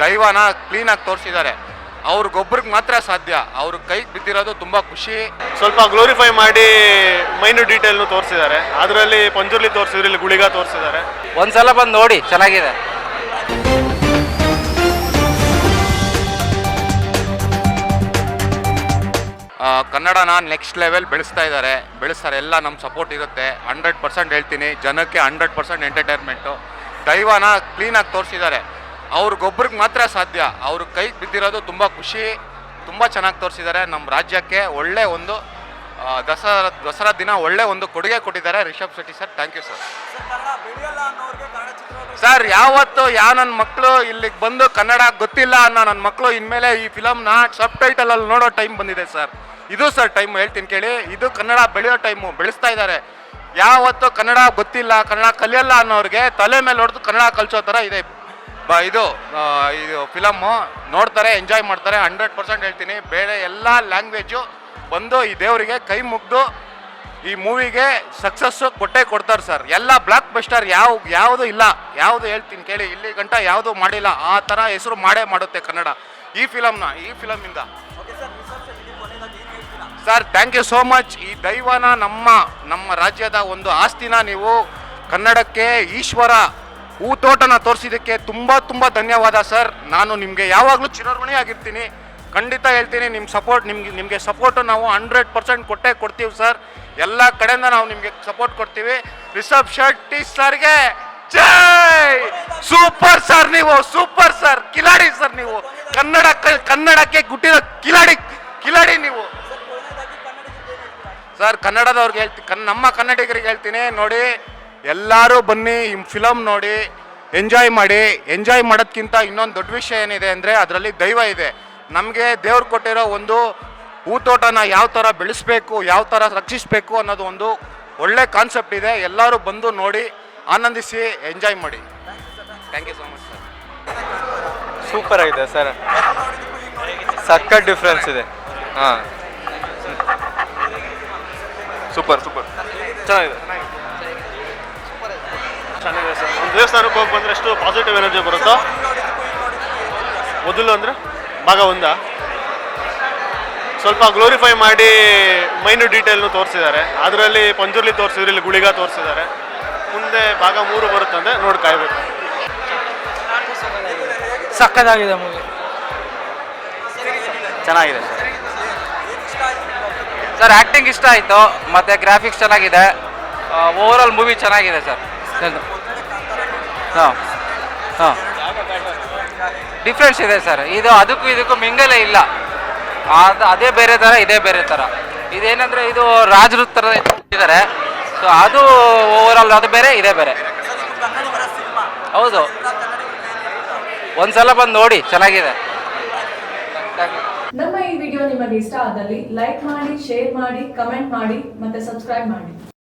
ದೈವನ ಕ್ಲೀನಾಗಿ ತೋರಿಸಿದ್ದಾರೆ. ಅವ್ರಿಗೊಬ್ರಿಗೆ ಮಾತ್ರ ಸಾಧ್ಯ. ಅವ್ರ ಕೈಗೆ ಬಿದ್ದಿರೋದು ತುಂಬ ಖುಷಿ. ಸ್ವಲ್ಪ ಗ್ಲೋರಿಫೈ ಮಾಡಿ ಮೈನು ಡೀಟೇಲ್ನು ತೋರಿಸಿದ್ದಾರೆ. ಅದರಲ್ಲಿ ಪಂಜುರ್ಲಿ ತೋರಿಸಿದ್ರು ಇಲ್ಲಿ ಗುಳಿಗ ತೋರಿಸಿದ್ದಾರೆ. ಒಂದ್ಸಲ ಬಂದು ನೋಡಿ ಚೆನ್ನಾಗಿದೆ. ಕನ್ನಡನ ನೆಕ್ಸ್ಟ್ ಲೆವೆಲ್ ಬೆಳೆಸ್ತಾ ಇದ್ದಾರೆ. ಬೆಳೆಸ್ತಾರೆ ಎಲ್ಲ ನಮ್ಮ ಸಪೋರ್ಟ್ ಇರುತ್ತೆ. ಹಂಡ್ರೆಡ್ ಪರ್ಸೆಂಟ್ ಹೇಳ್ತೀನಿ. ಜನಕ್ಕೆ ಹಂಡ್ರೆಡ್ ಪರ್ಸೆಂಟ್ ಎಂಟರ್ಟೈನ್ಮೆಂಟು ದೈವನ ಕ್ಲೀನಾಗಿ ತೋರಿಸಿದ್ದಾರೆ. ಅವ್ರಿಗೊಬ್ರಿಗೆ ಮಾತ್ರ ಸಾಧ್ಯ. ಅವ್ರ ಕೈಗೆ ಬಿದ್ದಿರೋದು ತುಂಬ ಖುಷಿ, ತುಂಬ ಚೆನ್ನಾಗಿ ತೋರಿಸಿದ್ದಾರೆ ನಮ್ಮ ರಾಜ್ಯಕ್ಕೆ ಒಳ್ಳೆ ಒಂದು ದಸರಾ ದಸರಾ ದಿನ ಒಳ್ಳೆ ಒಂದು ಕೊಡುಗೆ ಕೊಟ್ಟಿದ್ದಾರೆ Rishab Shetty sir. Thank you sir. Sir, ಯಾವತ್ತು ಯಾವ ನನ್ನ ಮಕ್ಕಳು ಇಲ್ಲಿಗೆ ಬಂದು ಕನ್ನಡ ಗೊತ್ತಿಲ್ಲ ಅನ್ನೋ ನನ್ನ ಮಕ್ಕಳು ಇನ್ಮೇಲೆ ಈ ಫಿಲಮ್ನ ಸಬ್ ಟೈಟಲಲ್ಲಿ ನೋಡೋ ಟೈಮ್ ಬಂದಿದೆ ಸರ್. ಇದು ಸರ್ ಟೈಮ್ ಹೇಳ್ತೀನಿ ಕೇಳಿ. ಇದು ಕನ್ನಡ ಬೆಳೆಯೋ ಟೈಮು, ಬೆಳೆಸ್ತಾ ಇದ್ದಾರೆ. ಯಾವತ್ತು ಕನ್ನಡ ಗೊತ್ತಿಲ್ಲ, ಕನ್ನಡ ಕಲಿಯಲ್ಲ ಅನ್ನೋರಿಗೆ ತಲೆ ಮೇಲೆ ಹೊಡೆದು ಕನ್ನಡ ಕಲಿಸೋ ಥರ ಇದೆ. ಬ, ಇದು ಇದು ಫಿಲಮ್ಮು ನೋಡ್ತಾರೆ ಎಂಜಾಯ್ ಮಾಡ್ತಾರೆ ಹಂಡ್ರೆಡ್ ಪರ್ಸೆಂಟ್ ಹೇಳ್ತೀನಿ. ಬೇರೆ ಎಲ್ಲ ಲ್ಯಾಂಗ್ವೇಜು ಬಂದು ಈ ದೇವರಿಗೆ ಕೈ ಮುಗ್ದು ಈ ಮೂವಿಗೆ ಸಕ್ಸಸ್ಸು ಕೊಟ್ಟೇ ಕೊಡ್ತಾರೆ ಸರ್ ಎಲ್ಲ ಬ್ಲಾಕ್ ಬಸ್ಟರ್ ಯಾವ, ಯಾವುದು ಇಲ್ಲ. ಯಾವುದು ಹೇಳ್ತೀನಿ ಕೇಳಿ, ಇಲ್ಲಿ ಗಂಟ ಯಾವುದು ಮಾಡಿಲ್ಲ. ಆ ಥರ ಹೆಸರು ಮಾಡೇ ಮಾಡುತ್ತೆ ಕನ್ನಡ. ಈ ಫಿಲಮ್ನ ಈ ಫಿಲಮಿಂದ sir thank you so much ಈ ದೈವನ ನಮ್ಮ ನಮ್ಮ ರಾಜ್ಯದ ಒಂದು ಆಸ್ತಿನ ನೀವು ಕನ್ನಡಕ್ಕೆ ಈಶ್ವರ ಹೂತೋಟನ ತೋರಿಸಿದ್ದಕ್ಕೆ ತುಂಬ ತುಂಬ ಧನ್ಯವಾದ ಸರ್. ನಾನು ನಿಮಗೆ ಯಾವಾಗಲೂ ಚಿರಋಣಿ ಆಗಿರ್ತೀನಿ. ಖಂಡಿತ ಹೇಳ್ತೀನಿ ನಿಮ್ಮ ಸಪೋರ್ಟ್ ನಿಮ್ಗೆ, ನಿಮಗೆ ಸಪೋರ್ಟು ನಾವು ಹಂಡ್ರೆಡ್ ಪರ್ಸೆಂಟ್ ಕೊಟ್ಟೇ ಕೊಡ್ತೀವಿ ಸರ್. ಎಲ್ಲ ಕಡೆಯಿಂದ ನಾವು ನಿಮಗೆ ಸಪೋರ್ಟ್ ಕೊಡ್ತೀವಿ. ರಿಷಬ್ ಶೆಟ್ಟಿ ಸರ್ಗೆ ಜೈ! ಸೂಪರ್ ಸರ್ ನೀವು, ಸೂಪರ್ ಸರ್. ಕಿಲಾಡಿ ಸರ್ ನೀವು. ಕನ್ನಡ ಕನ್ನಡಕ್ಕೆ ಗುಟ್ಟಿರೋ ಕಿಲಾಡಿ ಕಿಲಾಡಿ ನೀವು. ಸರ್, ಕನ್ನಡದವ್ರಿಗೆ ಹೇಳ್ತೀನಿ ನಮ್ಮ ಕನ್ನಡಿಗರಿಗೆ ಹೇಳ್ತೀನಿ, ನೋಡಿ. ಎಲ್ಲರೂ ಬನ್ನಿ ಈ ಫಿಲಮ್ ನೋಡಿ ಎಂಜಾಯ್ ಮಾಡಿ ಎಂಜಾಯ್ ಮಾಡೋದ್ಕಿಂತ ಇನ್ನೊಂದು ದೊಡ್ಡ ವಿಷಯ ಏನಿದೆ ಅಂದರೆ ಅದರಲ್ಲಿ ದೈವ ಇದೆ. ನಮಗೆ ದೇವ್ರು ಕೊಟ್ಟಿರೋ ಒಂದು ಹೂತೋಟನ ಯಾವ ಥರ ಬೆಳೆಸ್ಬೇಕು ಯಾವ ಥರ ರಕ್ಷಿಸಬೇಕು ಅನ್ನೋದು ಒಂದು ಒಳ್ಳೆ ಕಾನ್ಸೆಪ್ಟ್ ಇದೆ. ಎಲ್ಲರೂ ಬಂದು ನೋಡಿ ಆನಂದಿಸಿ ಎಂಜಾಯ್ ಮಾಡಿ. Thank you so much sir super ಆಗಿದೆ ಸರ್ ಸಕ್ಕತ್ ಡಿಫ್ರೆನ್ಸ್ ಇದೆ. ಹಾಂ. ಸೂಪರ್ ಸೂಪರ್ ಚೆನ್ನಾಗಿದೆ. ಚೆನ್ನಾಗಿದೆ ಸರ್. ಒಂದು ದೇವಸ್ಥಾನಕ್ಕೆ ಹೋಗಿ ಬಂದರೆ ಎಷ್ಟು ಪಾಸಿಟಿವ್ ಎನರ್ಜಿ ಬರುತ್ತೋ? ಮೊದಲು ಅಂದರೆ ಭಾಗ ಒಂದ. ಸ್ವಲ್ಪ ಗ್ಲೋರಿಫೈ ಮಾಡಿ ಮೈನು ಡೀಟೇಲ್ನು ತೋರಿಸಿದ್ದಾರೆ. ಅದರಲ್ಲಿ ಪಂಜುರ್ಲಿ ತೋರಿಸಿದ್ರು ಇಲ್ಲಿ ಗುಳಿಗ ತೋರಿಸಿದ್ದಾರೆ. ಮುಂದೆ ಭಾಗ ಮೂರು ಬರುತ್ತಂದ್ರೆ ನೋಡಿ ಕಾಯ್ಬೇಕು. ಸಕ್ಕದಾಗಿದೆ ಮೂವಿ ಚೆನ್ನಾಗಿದೆ ಸರ್. ಆ್ಯಕ್ಟಿಂಗ್ ಇಷ್ಟ ಆಯಿತು ಮತ್ತು ಗ್ರಾಫಿಕ್ಸ್ ಚೆನ್ನಾಗಿದೆ. ಓವರ್ ಆಲ್ ಮೂವಿ ಚೆನ್ನಾಗಿದೆ ಸರ್. ಹಾಂ ಹಾಂ. ಡಿಫ್ರೆನ್ಸ್ ಇದೆ ಸರ್. ಇದು ಅದಕ್ಕೂ ಇದಕ್ಕೂ ಮಿಂಗಲೇ ಇಲ್ಲ. ಅದು ಅದೇ ಬೇರೆ ಥರ ಇದೇ ಬೇರೆ ಥರ ಇದೇನಂದರೆ ಇದು ರಾಜರ ಥರ ಇದ್ದಾರೆ ಸೊ ಅದು ಓವರ್ ಆಲ್ ಅದು ಬೇರೆ, ಇದೇ ಬೇರೆ. ಹೌದು. ಒಂದ್ಸಲ ಬಂದು ನೋಡಿ, ಚೆನ್ನಾಗಿದೆ. ನಮ್ಮ ಈ ವಿಡಿಯೋ ನಿಮಗೆ ಇಷ್ಟ ಆದಲ್ಲಿ ಲೈಕ್ ಮಾಡಿ ಶೇರ್ ಮಾಡಿ ಕಮೆಂಟ್ ಮಾಡಿ, ಮತ್ತೆ ಸಬ್ಸ್ಕ್ರೈಬ್ ಮಾಡಿ.